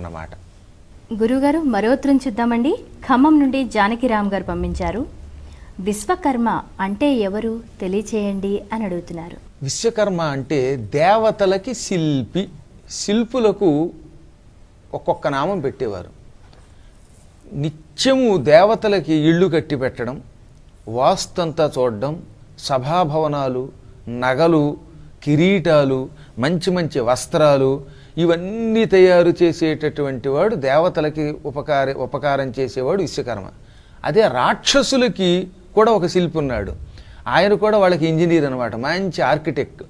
అన్నమాట. గురుగారు మరో ఉత్తరం చూద్దామండి. ఖమ్మం నుండి జానకిరామ్ గారు పంపించారు. విశ్వకర్మ అంటే ఎవరు? తెలియచేయండి అని అడుగుతున్నారు. విశ్వకర్మ అంటే దేవతలకి శిల్పి శిల్పులకు ఒక్కొక్క నామం పెట్టేవారు. నిత్యము దేవతలకి ఇళ్ళు కట్టి పెట్టడం వాస్తంతా చూడడం సభాభవనాలు నగలు కిరీటాలు మంచి మంచి వస్త్రాలు ఇవన్నీ తయారు చేసేటటువంటి వాడు దేవతలకి ఉపకార ఉపకారం చేసేవాడు విశ్వకర్మ. అదే రాక్షసులకి కూడా ఒక శిల్పి ఉన్నాడు ఆయన కూడా వాళ్ళకి ఇంజనీర్ అనమాట మంచి ఆర్కిటెక్ట్.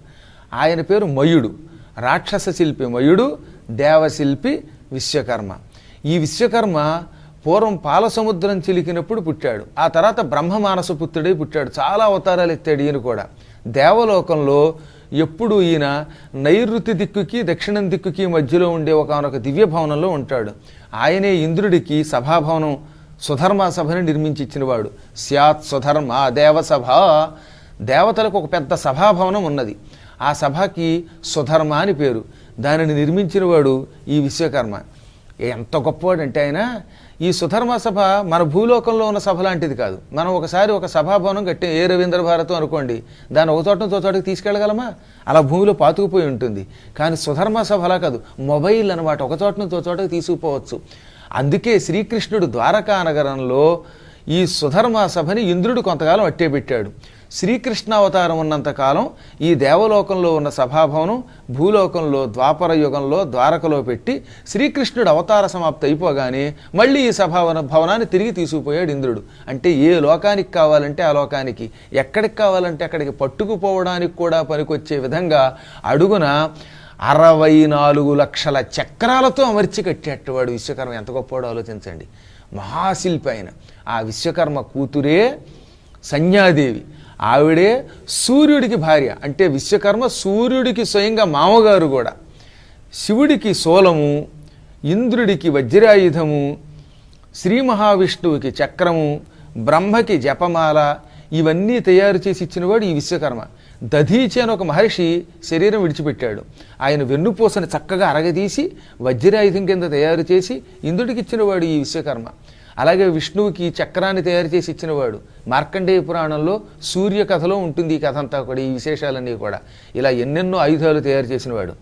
ఆయన పేరు మయుడు. రాక్షస శిల్పి మయుడు దేవశిల్పి విశ్వకర్మ. ఈ విశ్వకర్మ పూర్వం పాలసముద్రం చిలికినప్పుడు పుట్టాడు. ఆ తర్వాత బ్రహ్మ మానసపుత్రుడే పుట్టాడు. చాలా అవతారాలు ఎత్తాడు ఈయన కూడా. దేవలోకంలో ఎప్పుడు ఈయన నైరుతి దిక్కుకి దక్షిణం దిక్కుకి మధ్యలో ఉండే ఒకనొక దివ్య భవనంలో ఉంటాడు. ఆయనే ఇంద్రుడికి సభాభవనం సుధర్మ సభని నిర్మించి ఇచ్చినవాడు స్యాత్ సుధర్మ దేవసభ దేవతలకు ఒక పెద్ద సభాభవనం ఉన్నది. ఆ సభకి సుధర్మ అని పేరు. దానిని నిర్మించినవాడు ఈ విశ్వకర్మ. ఎంత గొప్పవాడంటే ఆయన ఈ సుధర్మ సభ మన భూలోకంలో ఉన్న సభ లాంటిది కాదు. మనం ఒకసారి ఒక సభాభవనం కట్టి ఏ రవీంద్ర భారతం అనుకోండి దాన్ని ఒక చోట నుంచి చోటకి తీసుకెళ్ళగలమా? అలా భూమిలో పాతుకుపోయి ఉంటుంది. కానీ సుధర్మ సభ అలా కాదు. మొబైల్ అనమాట ఒక చోట నుంచి చోటకి తీసుకుపోవచ్చు. అందుకే శ్రీకృష్ణుడు ద్వారకా నగరంలో ఈ సుధర్మ సభని ఇంద్రుడు కొంతకాలం అట్టే పెట్టాడు. శ్రీకృష్ణ అవతారం ఉన్నంతకాలం ఈ దేవలోకంలో ఉన్న సభాభవనం భూలోకంలో ద్వాపర యుగంలో ద్వారకలో పెట్టి శ్రీకృష్ణుడు అవతార సమాప్తి అయిపోగానే మళ్ళీ ఈ సభావన భవనాన్ని తిరిగి తీసుకుపోయాడు ఇంద్రుడు. అంటే ఏ లోకానికి కావాలంటే ఆ లోకానికి ఎక్కడికి కావాలంటే అక్కడికి పట్టుకుపోవడానికి కూడా పనికొచ్చే విధంగా అడుగున అరవై నాలుగు లక్షల చక్రాలతో అమర్చి కట్టేటవాడు విశ్వకర్మ. ఎంత గొప్పవాడో ఆలోచించండి. మహాశిల్పి ఆయన ఆ విశ్వకర్మ కూతురే సంధ్యాదేవి. ఆవిడే సూర్యుడికి భార్య. అంటే విశ్వకర్మ సూర్యుడికి స్వయంగా మామగారు కూడా. శివుడికి సోలము ఇంద్రుడికి వజ్రాయుధము శ్రీ మహావిష్ణువుకి చక్రము బ్రహ్మకి జపమాల ఇవన్నీ తయారు చేసి ఇచ్చినవాడు ఈ విశ్వకర్మ. దధీచి అని ఒక మహర్షి శరీరం విడిచిపెట్టాడు. ఆయన వెన్నుపూసని చక్కగా అరగదీసి వజ్రాయుధం కింద తయారు చేసి ఇంద్రుడికి ఇచ్చినవాడు ఈ విశ్వకర్మ. అలాగే విష్ణువుకి చక్రాన్ని తయారు చేసి ఇచ్చినవాడు. మార్కండేయ పురాణంలో సూర్య కథలో ఉంటుంది ఈ కథ అంతా కూడా ఈ విశేషాలన్నీ కూడా. ఇలా ఎన్నెన్నో ఆయుధాలు తయారు చేసినవాడు.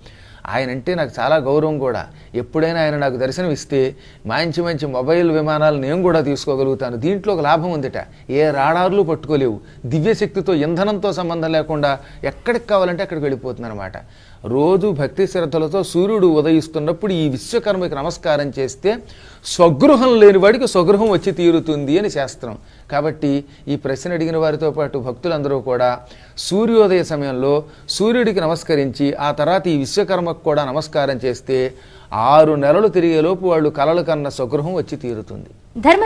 ఆయన అంటే నాకు చాలా గౌరవం కూడా. ఎప్పుడైనా ఆయన నాకు దర్శనం ఇస్తే మంచి మంచి మొబైల్ విమానాలు నేను కూడా తీసుకోగలుగుతాను. దీంట్లో ఒక లాభం ఉందిట. ఏ రాడార్లు పట్టుకోలేవు. దివ్యశక్తితో ఇంధనంతో సంబంధం లేకుండా ఎక్కడికి కావాలంటే అక్కడికి వెళ్ళిపోతుంది అనమాట రోజు భక్తి శ్రద్ధలతో సూర్యుడు ఉదయిస్తున్నప్పుడు ఈ విశ్వకర్మకి నమస్కారం చేస్తే స్వగృహం లేని వాడికి స్వగృహం వచ్చి తీరుతుంది అని శాస్త్రం. కాబట్టి ఈ ప్రశ్న అడిగిన వారితో పాటు భక్తులందరూ కూడా సూర్యోదయ సమయంలో సూర్యుడికి నమస్కరించి ఆ తర్వాత ఈ విశ్వకర్మకు కూడా నమస్కారం చేస్తే ఆరు నెలలు తిరిగేలోపు వాళ్ళు కలలు కన్న స్వగృహం వచ్చి తీరుతుంది. ధర్మ